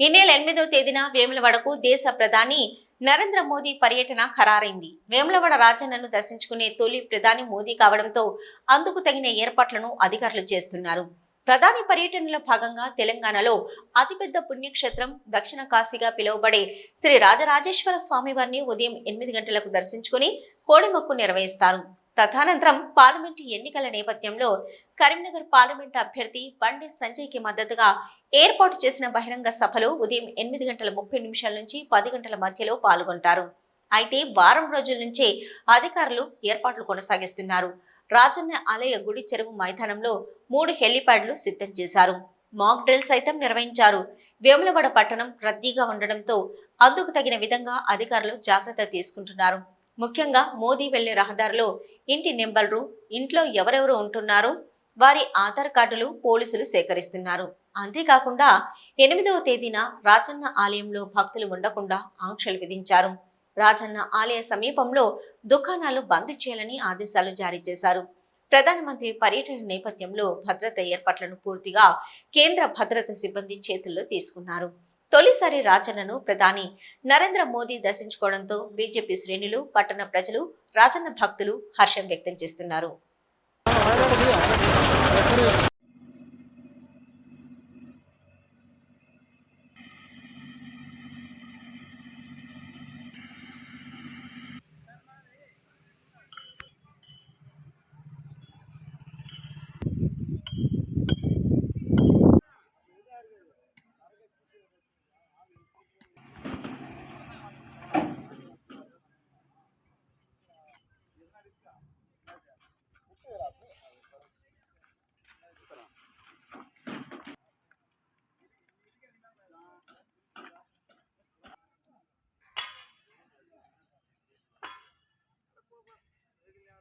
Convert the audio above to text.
ఈ నెల ఎనిమిదవ తేదీన వేములవాడకు దేశ ప్రధాని నరేంద్ర మోదీ పర్యటన ఖరారైంది. వేములవాడ రాజన్నను దర్శించుకునే తొలి ప్రధాని మోదీ కావడంతో అందుకు తగిన ఏర్పాట్లను అధికారులు చేస్తున్నారు. ప్రధాని పర్యటనలో భాగంగా తెలంగాణలో అతిపెద్ద పుణ్యక్షేత్రం దక్షిణ కాశీగా పిలువబడే శ్రీ రాజరాజేశ్వర స్వామి వారిని ఉదయం ఎనిమిది గంటలకు దర్శించుకుని కోడిమొక్కు నిర్వహిస్తారు. తదనంతరం పార్లమెంటు ఎన్నికల నేపథ్యంలో కరీంనగర్ పార్లమెంటు అభ్యర్థి బండి సంజయ్కి మద్దతుగా ఏర్పాటు చేసిన బహిరంగ సభలో ఉదయం ఎనిమిది గంటల ముప్పై నిమిషాల నుంచి పది గంటల మధ్యలో పాల్గొంటారు. అయితే వారం రోజుల నుంచే అధికారులు ఏర్పాట్లు కొనసాగిస్తున్నారు. రాజన్న ఆలయ గుడి చెరువు మైదానంలో మూడు హెలిప్యాడ్లు సిద్ధం చేశారు. మాక్ డ్రిల్ సైతం నిర్వహించారు. వేములవాడ పట్టణం రద్దీగా ఉండడంతో అందుకు తగిన విధంగా అధికారులు జాగ్రత్త తీసుకుంటున్నారు. ముఖ్యంగా మోదీ వెళ్ళే రహదారిలో ఇంటి నెంబర్లు ఇంట్లో ఎవరెవరు ఉంటున్నారు వారి ఆధార్ కార్డులు పోలీసులు సేకరిస్తున్నారు. అంతేకాకుండా ఎనిమిదవ తేదీన రాజన్న ఆలయంలో భక్తులు ఉండకుండా ఆంక్షలు విధించారు. రాజన్న ఆలయ సమీపంలో దుకాణాలు బంద్ చేయాలని ఆదేశాలు జారీ చేశారు. ప్రధానమంత్రి పర్యటన నేపథ్యంలో భద్రత ఏర్పాట్లను పూర్తిగా కేంద్ర భద్రత సిబ్బంది చేతుల్లో తీసుకున్నారు. తొలిసారి రాజన్నను ప్రధాని నరేంద్ర మోదీ దర్శించుకోవడంతో బీజేపీ శ్రేణులు పట్టణ ప్రజలు రాజన్న భక్తులు హర్షం వ్యక్తం చేస్తున్నారు.